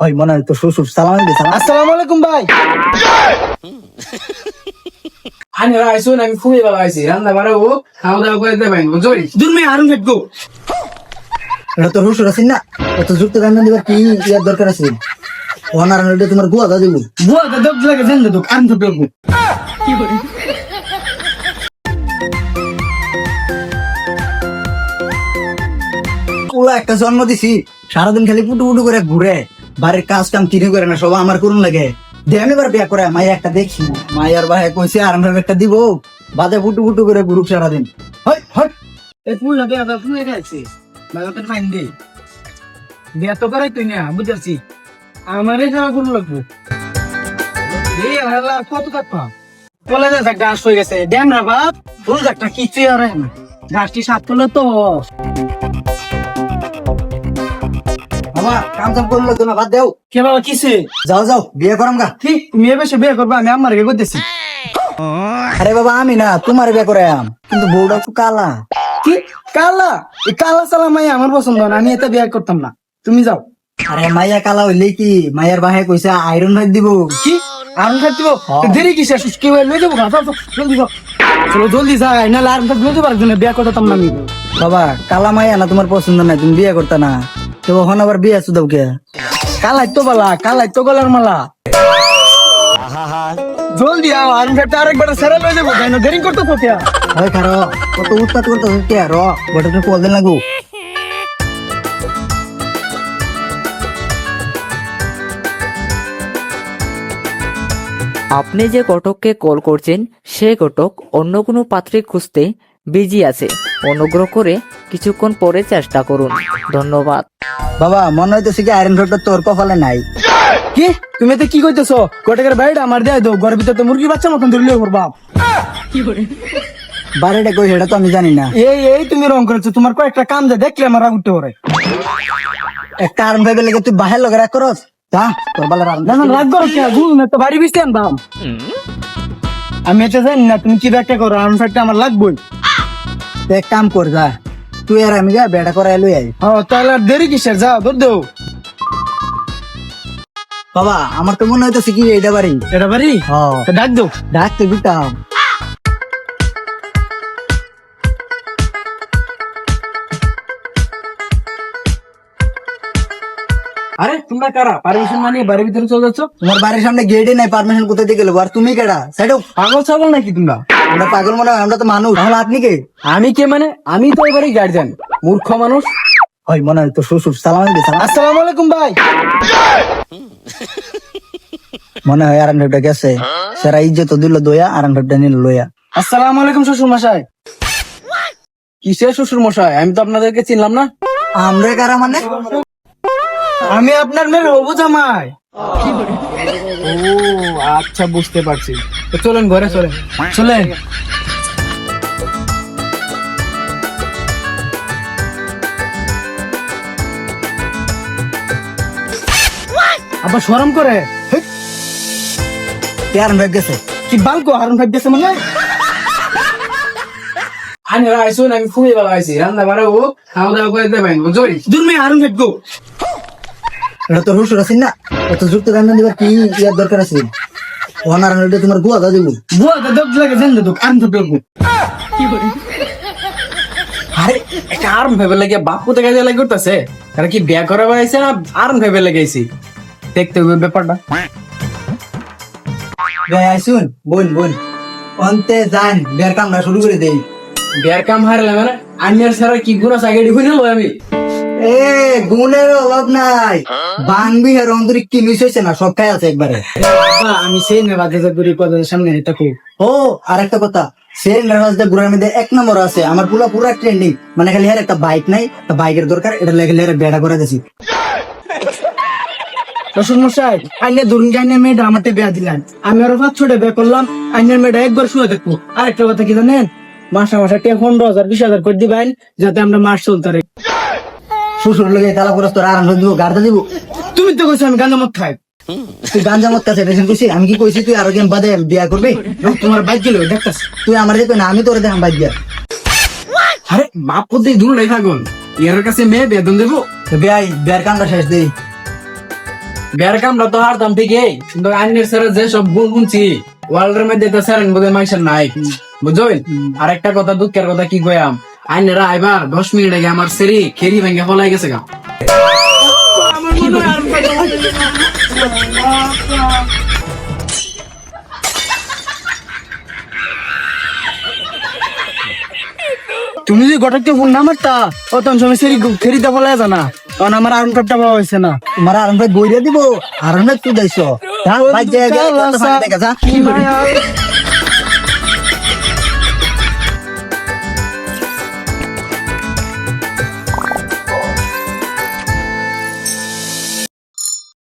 হয় মনে হয় তো শ্বশুর সালাম আসসালামু আলাইকুম ভাই। আনি আইসুন আমি খুবই ভালো আইছি রান্না বাড়া ও খাওয়া দাওয়া করে দেবেন বুঝলি? দূর মেয়ে আরুন ফেটগো এটা তো শ্বশুর আছেন না? অত যুক্ত গান দিবার কি ইয়ার দরকার আছে? ওনার এটা তোমার গুয়া দা দিব বুয়া দা দক লাগে দেন দক আরুন ফেটগো ওলা একটা জন্ম দিছি সারাদিন খালি পুটু পুটু করে ঘুরে। বাড়ির কাজ কাম কিনে করে না সব আমার করুন লাগে। দেন এবার বিয়া করে একটা দেখি। ভাই কইছে একটা দিব। বাদে পুটু পুটু করে হয় এ ফুল লাগে আদা ফুল লাগে আছে। ফাইন দে। বিয়া তো করাই তুই না আমারে খাওয়া কোন লাগবো। এই আল্লাহ কত কাটপা বলে গাছ হয়ে গেছে। না বাপ, ফুল গাছটা কিছুই আর না। গাছটি সাত তো। বাবা কাম কাম করল তো না বাদ দেও। কে বাবা কিসে যাও যাও বিয়ে করাম গা। বেশি বিয়ে করব আমি আমার করতেছি। আরে বাবা আমি না তোমার বিয়ে করে আম। কিন্তু বউটা তো কালা। কি? কালা? এই কালা সালা মাই আমার পছন্দ না আমি এটা বিয়ে করতাম না। তুমি যাও। আরে মাইয়া কালা হইলে কি? মাইয়ার বাহে কইছে আয়রন ভাই দিব। কি? আরুন খাট দিব? দেরি কিসে? সুস্কি হয়ে লই যাব না যাও, জলদি যাও। চলো জলদি যাই নাহলে আরুন খাট লই যাব একজনে বিয়ে করতাম না আমি। বাবা কালা মাইয়া না তোমার পছন্দ নাই তুমি বিয়ে করতে না। তো ওখান আবার বিয়ে আছো দাও কে? কালাই তো বালা কালাই তো গলার মালা। জলদি আও খাট আরেকবার সেরা যাব কেন দেরি করতে কোথা হয় কত উৎপাত করতে র বটে তো কল দিন লাগু আপনি যে ঘটককে কল করছেন সে ঘটক অন্য কোনো পাত্রে খুঁজতে বিজি আছে। অনুগ্রহ করে কিছুক্ষণ পরে চেষ্টা করুন। ধন্যবাদ। বাবা মনে হইতেছে কি আয়রন রডটা তোর কপালে নাই। কি? তুমি তো কি কইতেছো? গোটাকের বাড়িটা আমার দেয় দাও ঘরের ভিতরে তো মুরগি বাচ্চা মতন ধরলে ওর বাপ বাড়িটা কই সেটা তো আমি জানি না। এই এই তুমি রং করেছ তোমার কয়েকটা কাম যে দেখলে আমার রাগ উঠতে পারে। একটা আরন ভাই লেগে তুই বাহের লগে রাখ করস? যা তোর বালা রান না না রাগ করো কে গুল না তো বাড়ি বিস্তে আনবাম। আমি এটা জানি না তুমি কি ব্যাখ্যা করো আরন ফাইটটা আমার লাগবেই। এক কাম কর যা। তুই আর আমি যা বেড়া করাই লই আই ও তাহলে আর দেরি কিসের? যাও ধর দেও বাবা আমার তো মনে হইতেছে কি এইটা বাড়ি? এটা বাড়ি? হ্যাঁ তো ডাক দেও ডাক তো দিতাম। আরে তোমরা কারা? পারমিশন মানে বাড়ির ভিতরে চলে যাচ্ছ? তোমার বাড়ির সামনে গেটে নাই পারমিশন কোথায় দিয়ে গেলো আর তুমি কেডা? সেটাও পাগল ছাগল নাকি তোমরা? আমরা পাগল মনে হয় আমরা তো মানুষ। তাহলে আপনি কে? আমি কে মানে? আমি তো এবারে গার্জিয়ান মূর্খ মানুষ। হয় মনে হয় তো শ্বশুর সালাম আসসালামু আলাইকুম ভাই। মনে হয় আরাম ভাবটা গেছে। সেরা ইজ্জত দিল দয়া আরাম ভাবটা নিল লইয়া আসসালামু আলাইকুম শ্বশুর মশাই কিসের শ্বশুর মশাই আমি তো আপনাদেরকে চিনলাম না। আমরা কারা মানে? আমি আপনার মেয়ের হবু জামাই। ও আচ্ছা বুঝতে পারছি। তো চলেন ঘরে চলেন। চলেন। আবার সরম করে? হেই, কে গেছে। কি বালকো হারুন ভাই গেছে মানে? আনি আইসুন আমি খুবই ভালো আইছি রান্না বাড়া ও খাওয়া দাওয়া করে দেবেন বুঝলি? দূর মেয়ে হারুন ভাই গো। এটা তো শ্বশুর আছেন না? অত যুক্ত গান দিবার কি ইয়ার দরকার আছে? ওনার এটা তোমার গুয়া দা দিব। বুয়া দা দক লাগে দেন দক আরুন ভাই গো আরে একটা আর্ম ভেবে লাগে বাপু থেকে কাজে লাগে করতেছে তারা কি বিয়া করা হয়েছে না আর্ম ভেবে লেগেছি দেখতে হবে ব্যাপারটা। গায়ে আইসুন বোন বোন। অন্তে যান বিয়ার কামটা শুরু করে দেই। বিয়ার কাম হারলে মানে আন্যার ছাড়া কি গুণ আছে আগে ঢুকে নেব আমি? এ গুণের অভাব নাই। বাংবি হের অন্তরিক কি মিস হয়েছে না? সব খাই আছে একবারে। আমি সেই করি কদের সামনে এটা ও আর একটা কথা মধ্যে এক নম্বর আছে। আমার পুরো পুরো ট্রেন্ডিং মানে খালি হের একটা বাইক নাই একটা বাইকের দরকার। এটা লেগে হের বেড়া করে দিছি শ্বশুর মশাই আইনে ধরুন গাইনে মেয়েটা আমারটা বিয়া দিলেন। আমি আরও পাঁচ ছোটে বিয়ে করলাম আইনের মেয়েটা একবার শুয়ে দেখব আর একটা কথা কি জানেন? মাসা মাসা টিয়া পনেরো হাজার বিশ হাজার করে দিবেন যাতে আমরা মাস চলতে পারি। শ্বশুর লগে তালা তোর আরাম দিব দিব। তুমি তো কইছো আমি গাঁজা মত খাই। তুই মত কইছি। আমি কি কইছি তুই আরও বাদে বিয়া করবি? তোমার বাইক গেল দেখতাস তুই আমার না আমি তোরে দেখাম বাইক দিয়া আরে পদ্ধতি দূরে থাকুন এর কাছে মেয়ে বেতন দেবো। বিয়াই বিয়ার কামটা শেষ দেই। বিয়ার কামটা তো হারতাম ঠিকই। কিন্তু আইনের স্যার যে সব গুণ শুনছি ওয়ার্ল্ডের মধ্যে তো স্যার বোধ মানুষের নাই। বুঝলেন আর একটা কথা দুঃখের কথা কি কয়াম আইনেরা আইবার দশ মিনিট আগে আমার সেরি খেরি ভেঙে ফলাই গেছে গা। তুমি যদি গটককে ফোন না মারতা ও তখন সময় সেরি খেরিতে বলা জানা কারণ আমার আরন কাপটা পাওয়া হয়েছে না। তোমার আরাম ভাই বইরে দিব আরাম ভাই তুই যাইছো। যা, ভাই, যে,